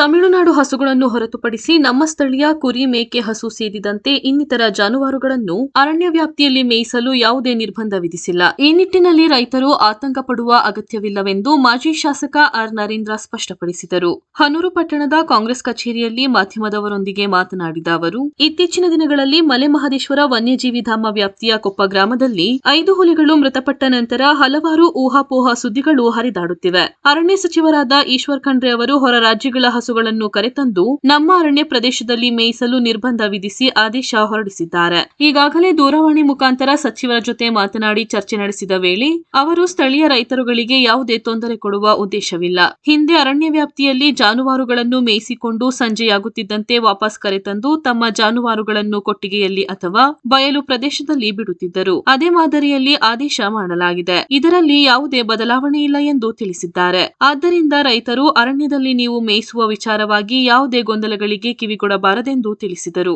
ತಮಿಳುನಾಡು ಹಸುಗಳನ್ನು ಹೊರತುಪಡಿಸಿ ನಮ್ಮ ಸ್ಥಳೀಯ ಕುರಿ ಮೇಕೆ ಹಸು ಸೇರಿದಂತೆ ಇನ್ನಿತರ ಜಾನುವಾರುಗಳನ್ನು ಅರಣ್ಯ ವ್ಯಾಪ್ತಿಯಲ್ಲಿ ಮೇಯಿಸಲು ಯಾವುದೇ ನಿರ್ಬಂಧ ವಿಧಿಸಿಲ್ಲ. ಈ ನಿಟ್ಟಿನಲ್ಲಿ ರೈತರು ಆತಂಕ ಪಡುವ ಅಗತ್ಯವಿಲ್ಲವೆಂದು ಮಾಜಿ ಶಾಸಕ ಆರ್. ನರೇಂದ್ರ ಸ್ಪಷ್ಟಪಡಿಸಿದರು. ಹನೂರು ಪಟ್ಟಣದ ಕಾಂಗ್ರೆಸ್ ಕಚೇರಿಯಲ್ಲಿ ಮಾಧ್ಯಮದವರೊಂದಿಗೆ ಮಾತನಾಡಿದ ಅವರು, ಇತ್ತೀಚಿನ ದಿನಗಳಲ್ಲಿ ಮಲೆ ಮಹದೇಶ್ವರ ವನ್ಯಜೀವಿಧಾಮ ವ್ಯಾಪ್ತಿಯ ಕೊಪ್ಪ ಗ್ರಾಮದಲ್ಲಿ ಐದು ಹುಲಿಗಳು ಮೃತಪಟ್ಟ ನಂತರ ಹಲವಾರು ಊಹಾಪೋಹ ಸುದ್ದಿಗಳು ಹರಿದಾಡುತ್ತಿವೆ. ಅರಣ್ಯ ಸಚಿವರಾದ ಈಶ್ವರ್ ಖಂಡ್ರೆ ಅವರು ಹೊರ ರಾಜ್ಯಗಳ ಹಸುಗಳನ್ನು ಕರೆತಂದು ನಮ್ಮ ಅರಣ್ಯ ಪ್ರದೇಶದಲ್ಲಿ ಮೇಯಿಸಲು ನಿರ್ಬಂಧ ವಿಧಿಸಿ ಆದೇಶ ಹೊರಡಿಸಿದ್ದಾರೆ. ಈಗಾಗಲೇ ದೂರವಾಣಿ ಮುಖಾಂತರ ಸಚಿವರ ಜೊತೆ ಮಾತನಾಡಿ ಚರ್ಚೆ ನಡೆಸಿದ ವೇಳೆ ಅವರು ಸ್ಥಳೀಯ ರೈತರುಗಳಿಗೆ ಯಾವುದೇ ತೊಂದರೆ ಕೊಡುವ ಉದ್ದೇಶವಿಲ್ಲ. ಹಿಂದೆ ಅರಣ್ಯ ವ್ಯಾಪ್ತಿಯಲ್ಲಿ ಜಾನುವಾರುಗಳನ್ನು ಮೇಯಿಸಿಕೊಂಡು ಸಂಜೆಯಾಗುತ್ತಿದ್ದಂತೆ ವಾಪಸ್ ಕರೆತಂದು ತಮ್ಮ ಜಾನುವಾರುಗಳನ್ನು ಕೊಟ್ಟಿಗೆಯಲ್ಲಿ ಅಥವಾ ಬಯಲು ಪ್ರದೇಶದಲ್ಲಿ ಬಿಡುತ್ತಿದ್ದರು. ಅದೇ ಮಾದರಿಯಲ್ಲಿ ಆದೇಶ ಮಾಡಲಾಗಿದೆ. ಇದರಲ್ಲಿ ಯಾವುದೇ ಬದಲಾವಣೆ ಇಲ್ಲ ಎಂದು ತಿಳಿಸಿದ್ದಾರೆ. ಆದ್ದರಿಂದ ರೈತರು ಅರಣ್ಯದಲ್ಲಿ ನೀವು ಮೇಯಿಸುವ ವಿಚಾರವಾಗಿ ಯಾವುದೇ ಗೊಂದಲಗಳಿಗೆ ಕಿವಿಗೊಡಬಾರದೆಂದು ತಿಳಿಸಿದರು.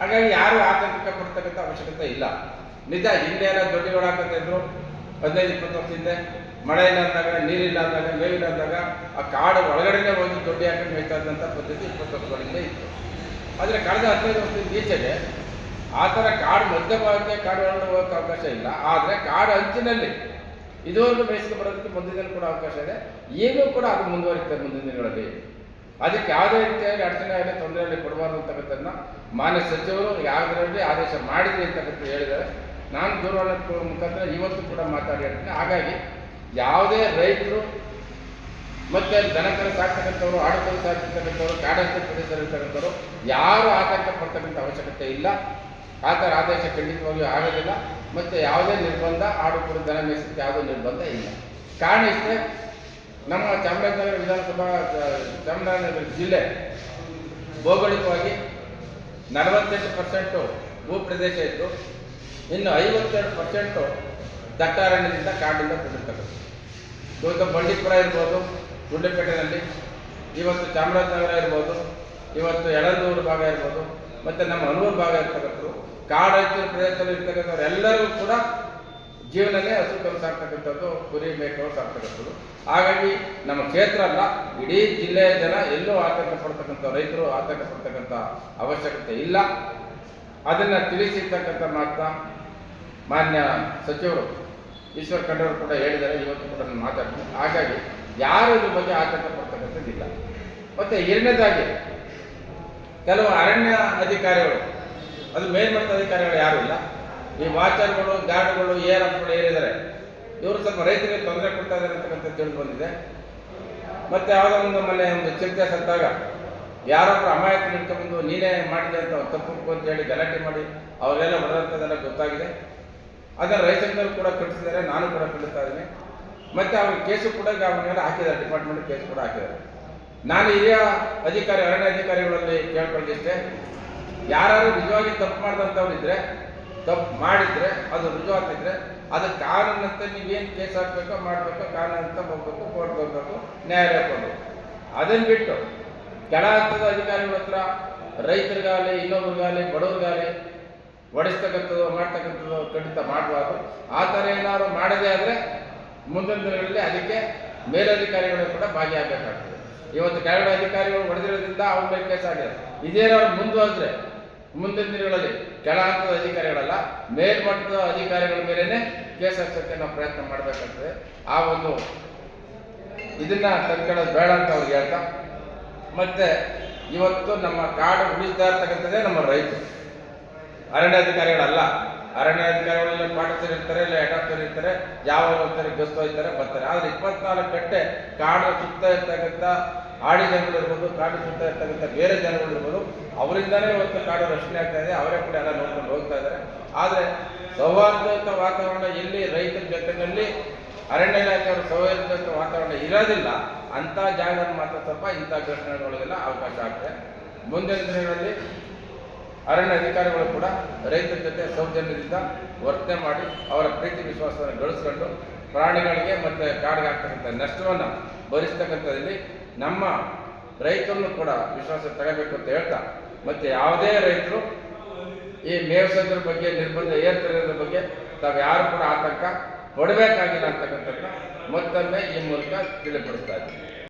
ಹಾಗಾಗಿ ಯಾರು ಆತಂಕ ಪಡ್ತಕ್ಕಂಥ ಅವಶ್ಯಕತೆ ಇಲ್ಲ. ನಿಜ ಹಿಂದೆ ಎಲ್ಲ ದೊಡ್ಡಿಗಳು ಹಾಕತ್ತಾ ಇದ್ರು. ಹದಿನೈದು, ಇಪ್ಪತ್ತು ವರ್ಷ ಹಿಂದೆ ಮಳೆ ಇಲ್ಲ ಅಂದಾಗ ನೀರಿಲ್ಲ ಅಂದಾಗ ಮೇವಿಲ್ಲ ಅಂದಾಗ ಆ ಕಾಡು ಒಳಗಡೆನೇ ಹೋಗಿ ದೊಡ್ಡಿ ಹಾಕೊಂಡು ಮೇಯ್ತಾ ಇದ್ದಂಥ ಪದ್ಧತಿ ಇಪ್ಪತ್ತು ವರ್ಷಗಳಿಂದ ಇತ್ತು. ಆದರೆ ಕಳೆದ ಹದಿನೈದು ವರ್ಷದ ಈಚೆಗೆ ಆ ಥರ ಕಾಡು ಮಧ್ಯಭಾಗಕ್ಕೆ ಕಾಡು ಒಳಗಡೆ ಅವಕಾಶ ಇಲ್ಲ. ಆದರೆ ಕಾಡು ಅಂಚಿನಲ್ಲಿ ಇದುವರೆಗೂ ಬೇಸಿಗೆ ಬರೋದಕ್ಕೆ ಮುಂದಿನ ದಿನ ಕೂಡ ಅವಕಾಶ ಇದೆ. ಈಗಲೂ ಕೂಡ ಅದು ಮುಂದುವರಿತದೆ ಮುಂದಿನ ದಿನಗಳಲ್ಲಿ. ಅದಕ್ಕೆ ಯಾವುದೇ ರೀತಿಯಾಗಿ ಅಡಚಣೆ ಆಗಲಿ ತೊಂದರೆ ಆಗಲಿ ಕೊಡಬಾರ್ದು ಅಂತಕ್ಕಂಥದ್ದನ್ನ ಮಾನ್ಯ ಸಚಿವರು ಯಾವುದರಲ್ಲಿ ಆದೇಶ ಮಾಡಿದ್ರಿ ಅಂತಕ್ಕಂಥ ಹೇಳಿದ್ದಾರೆ. ನಾನು ದೂರವಾಣಿ ಮುಖಾಂತರ ಇವತ್ತು ಕೂಡ ಮಾತಾಡಿ ಹೇಳ್ತೀನಿ ಹಾಗಾಗಿ ಯಾವುದೇ ರೈತರು ಮತ್ತೆ ದನಕರ ಸಾಕ್ತಕ್ಕಂಥವ್ರು ಆಡುಕರು ಸಾಕ್ತಕ್ಕಂಥವ್ರು ಕಾಡಂತ ಪ್ರದೇಶದಲ್ಲಿರ್ತಕ್ಕಂಥವ್ರು ಯಾರು ಆತಂಕ ಪಡ್ತಕ್ಕಂಥ ಅವಶ್ಯಕತೆ ಇಲ್ಲ. ಆ ಥರ ಆದೇಶ ಖಂಡಿತವಾಗಿಯೂ ಆಗೋದಿಲ್ಲ. ಮತ್ತು ಯಾವುದೇ ನಿರ್ಬಂಧ ಆಡು ಕುರಿ ದನ ಮೇಯಿಸಕ್ಕೆ ಯಾವುದೇ ನಿರ್ಬಂಧ ಇಲ್ಲ. ಕಾರಣ ಇಷ್ಟೇ, ನಮ್ಮ ಚಾಮರಾಜನಗರ ವಿಧಾನಸಭಾ, ಚಾಮರಾಜನಗರ ಜಿಲ್ಲೆ ಭೌಗೋಳಿಕವಾಗಿ ನಲವತ್ತೆಂಟು ಪರ್ಸೆಂಟು ಭೂ ಪ್ರದೇಶ ಇದ್ದು, ಇನ್ನು ಐವತ್ತೆರಡು ಪರ್ಸೆಂಟು ದಟ್ಟಾರಣ್ಯದಿಂದ ಕಾಡಿಂದ ಕೂಡಿರ್ತಕ್ಕಂಥದ್ದು ಇವತ್ತು ಬಂಡೀಪುರ ಇರ್ಬೋದು ಗುಂಡ್ಲಪೇಟೆನಲ್ಲಿ ಇವತ್ತು ಚಾಮರಾಜನಗರ ಇರ್ಬೋದು, ಇವತ್ತು ಯಳಂದೂರು ಭಾಗ ಇರ್ಬೋದು ಮತ್ತು ನಮ್ಮ ಅನುಭವ ಭಾಗ ಇರ್ತಕ್ಕಂಥದ್ದು ಕಾಡಂಚಿನ ಪ್ರದೇಶದಲ್ಲಿ ಇರ್ತಕ್ಕಂಥವ್ರು ಎಲ್ಲರೂ ಕೂಡ ಜೀವನನೇ ಹಸು ಸಾಕ್ತಕ್ಕಂಥದ್ದು ಕುರಿ ಮೇಕೆಗಳು ಸಾಕ್ತಕ್ಕಂಥದ್ದು ಹಾಗಾಗಿ ನಮ್ಮ ಕ್ಷೇತ್ರ ಅಲ್ಲ, ಇಡೀ ಜಿಲ್ಲೆಯ ಜನ ಎಲ್ಲೂ ಆತಂಕ ಪಡ್ತಕ್ಕಂಥ ರೈತರು ಆತಂಕ ಪಡ್ತಕ್ಕಂಥ ಅವಶ್ಯಕತೆ ಇಲ್ಲ. ಅದನ್ನು ತಿಳಿಸಿರ್ತಕ್ಕಂಥ ಮಾತ್ರ ಮಾನ್ಯ ಸಚಿವರು ಈಶ್ವರ್ ಖಂಡ್ರವರು ಕೂಡ ಹೇಳಿದ್ದಾರೆ, ಇವತ್ತು ಕೂಡ ನಾನು ಮಾತಾಡ್ತೀನಿ. ಹಾಗಾಗಿ ಯಾರು ಇದ್ರ ಬಗ್ಗೆ ಆತಂಕ ಪಡ್ತಕ್ಕಂಥದ್ದಿಲ್ಲ. ಮತ್ತು ಎರಡನೇದಾಗಿ ಕೆಲವು ಅರಣ್ಯ ಅಧಿಕಾರಿಗಳು, ಅದು ಮೇಲ್ಮಟ್ಟದ ಅಧಿಕಾರಿಗಳು ಯಾರು ಇಲ್ಲ. ಈ ವಾಚರ್ಗಳು ಗಾರ್ಡ್ಗಳು ಏರ್ ಎಫ್ಗಳು ಏನಿದ್ದಾರೆ ಇವರು ಸ್ವಲ್ಪ ರೈತರಿಗೆ ತೊಂದರೆ ಕೊಡ್ತಾ ಇದ್ದಾರೆ ಅಂತಕ್ಕಂಥ ತಿಳಿದು ಬಂದಿದೆ. ಮತ್ತೆ ಯಾವುದೋ ಒಂದು ಮನೆ ಒಂದು ಚಿಂತೆ ಸತ್ತಾಗ ಯಾರೊಬ್ಬರು ಅಮಾಯಕ ನಿಂತ್ಕೊಂಡು ನೀನೇ ಮಾಡಿದೆ ಅಂತ ತಪ್ಪು ಅಂತ ಹೇಳಿ ಗಲಾಟೆ ಮಾಡಿ ಅವರೆಲ್ಲ ಹೊಡೆದಂಥದ್ದೆಲ್ಲ ಗೊತ್ತಾಗಿದೆ. ಅದನ್ನು ರೈತರಲ್ಲಿ ಕೂಡ ಕಟ್ಟಿಸಿದ್ದಾರೆ ನಾನು ಕೂಡ ಕಳಿಸ್ತಾ ಇದ್ದೀನಿ. ಮತ್ತು ಅವ್ರಿಗೆ ಕೇಸು ಕೂಡ ಅವ್ರ ಮೇಲೆ ಹಾಕಿದ್ದಾರೆ ಡಿಪಾರ್ಟ್ಮೆಂಟ್ ಕೇಸ್ ಕೂಡ ಹಾಕಿದ್ದಾರೆ. ನಾನು ಹಿರಿಯ ಅಧಿಕಾರಿ, ಅರಣ್ಯ ಅಧಿಕಾರಿಗಳಲ್ಲಿ ಕೇಳ್ಕೊಂಡಿದ್ದೆ ಯಾರು ನಿಜವಾಗಿ ತಪ್ಪು ಮಾಡಿದಂಥವ್ರು ಇದ್ರೆ ತಪ್ಪು ಮಾಡಿದ್ರೆ, ಅದು ರುಜುವಾತಿದ್ರೆ ಅದು ಕಾನೂನಂತೆ ನೀವೇನು ಕೇಸ್ ಹಾಕಬೇಕೋ, ಮಾಡಬೇಕೋ ಕಾನೂನು ಅಂತ ಹೋಗ್ಬೇಕು, ಕೋರ್ಟ್ ಹೋಗ್ಬೇಕು, ನ್ಯಾಯಾಲಯ ಹೋಗ್ಬೇಕು. ಅದನ್ನು ಬಿಟ್ಟು ಕೆಳ ಹಂತದ ಅಧಿಕಾರಿಗಳ ಹತ್ರ ರೈತರಿಗಾಗಲಿ, ಇನ್ನೊಬ್ರಿಗಾಗಲಿ, ಬಡವ್ರಿಗಾಗಲಿ ಹೊಡಿಸ್ತಕ್ಕಂಥದ್ದು, ಮಾಡ್ತಕ್ಕಂಥದ್ದು ಖಂಡಿತ ಮಾಡಬಾರ್ದು. ಆ ಥರ ಏನಾದರೂ ಮಾಡದೇ ಆದರೆ ಮುಂದಿನ ದಿನಗಳಲ್ಲಿ ಅದಕ್ಕೆ ಮೇಲಧಿಕಾರಿಗಳು ಕೂಡ ಭಾಗಿಯಾಗಬೇಕಾಗ್ತದೆ. ಇವತ್ತು ಕೆಳಗಡೆ ಅಧಿಕಾರಿಗಳು ಹೊಡೆದಿರೋದ್ರಿಂದ ಅವ್ರ ಮೇಲೆ ಕೇಸ್ ಆಗಿದೆ. ಮುಂದೆ ಮುಂದುವರೆದ್ರೆ ಮುಂದಿನ ದಿನಗಳಲ್ಲಿ ಕೆಳ ಹಂತದ ಅಧಿಕಾರಿಗಳಲ್ಲ, ಮೇಲ್ಮಟ್ಟದ ಅಧಿಕಾರಿಗಳ ಮೇಲೇನೆ ಕೇಸ್ ಹಾಕ್ಸೋಕ್ಕೆ ನಾವು ಪ್ರಯತ್ನ ಮಾಡಬೇಕಾಗ್ತದೆ ಆ ಒಂದು ಇದನ್ನ ತಂದ್ಕೊಳ್ಳೋದು ಬೇಡ ಅಂತ ಅವ್ರಿಗೆ ಹೇಳ್ತಾ. ಮತ್ತೆ ಇವತ್ತು ನಮ್ಮ ಕಾಡು ಉಳಿಸ್ತಾ ಇರ್ತಕ್ಕಂಥದ್ದೇ ನಮ್ಮ ರೈತರು. ಅರಣ್ಯಾಧಿಕಾರಿಗಳಲ್ಲ ಅರಣ್ಯಾಧಿಕಾರಿಗಳಲ್ಲಿ ಪಾಠದಲ್ಲಿ ಇರ್ತಾರೆ, ಇಲ್ಲ ಹೆಡ್ ಆಫ್ಸರ್ ಇರ್ತಾರೆ, ಯಾವ ಹೋಗ್ತಾರೆ ಗಸ್ತು ಹೋಗ್ತಾರೆ, ಬರ್ತಾರೆ. ಆದರೆ ಇಪ್ಪತ್ನಾಲ್ಕು ಗಂಟೆ ಕಾಡು ಸುತ್ತ ಇರ್ತಕ್ಕಂಥ ಆಡಿ ಜನಗಳು ಇರ್ಬೋದು, ಕಾಡು ಸುತ್ತ ಇರ್ತಕ್ಕಂಥ ಬೇರೆ ಜನಗಳು ಇರ್ಬೋದು, ಅವರಿಂದನೇ ಇವತ್ತು ಕಾಡು ರಕ್ಷಣೆ ಆಗ್ತಾ ಇದೆ, ಅವರೇ ಕೂಡ ಎಲ್ಲ ನೋಡ್ಕೊಂಡು ಹೋಗ್ತಾ ಇದ್ದಾರೆ. ಆದರೆ ಸೌಹಾರ್ದಯುತ ವಾತಾವರಣ ಎಲ್ಲಿ ರೈತರ ಜೊತೆಯಲ್ಲಿ ಅರಣ್ಯ ಇಲಾಖೆಯವರು ಸೌಹಾರ್ದಯುತ ವಾತಾವರಣ ಇರೋದಿಲ್ಲ, ಅಂಥ ಜಾಗದಲ್ಲಿ ಮಾತ್ರ ಸ್ವಲ್ಪ ಇಂಥ ಘಟನೆಗಳಿಗೆಲ್ಲ ಅವಕಾಶ ಆಗ್ತದೆ ಮುಂದಿನ ದಿನಗಳಲ್ಲಿ ಅರಣ್ಯ ಅಧಿಕಾರಿಗಳು ಕೂಡ ರೈತರ ಜೊತೆ ಸೌಜನ್ಯದಿಂದ ವರ್ತನೆ ಮಾಡಿ ಅವರ ಪ್ರೀತಿ ವಿಶ್ವಾಸವನ್ನು ಗಳಿಸ್ಕೊಂಡು ಪ್ರಾಣಿಗಳಿಗೆ ಮತ್ತು ಕಾಡಿಗೆ ಆಗ್ತಕ್ಕಂಥ ನಷ್ಟವನ್ನು ಭರಿಸ್ತಕ್ಕಂಥದ್ದಲ್ಲಿ ನಮ್ಮ ರೈತರನ್ನು ಕೂಡ ವಿಶ್ವಾಸ ತಗೋಬೇಕು ಅಂತ ಹೇಳ್ತಾ, ಮತ್ತು ಯಾವುದೇ ರೈತರು ಈ ಮೇಲ್ಸದ್ರ ಬಗ್ಗೆ, ನಿರ್ಬಂಧ ಏರ್ತಿರೋದ್ರ ಬಗ್ಗೆ ತಾವು ಯಾರು ಕೂಡ ಆತಂಕ ಪಡಬೇಕಾಗಿಲ್ಲ ಅಂತಕ್ಕಂಥದ್ದನ್ನ ಮತ್ತೊಮ್ಮೆ ಈ ಮೂಲಕ ತಿಳಿಪಡಿಸ್ತಾ ಇದ್ದೀವಿ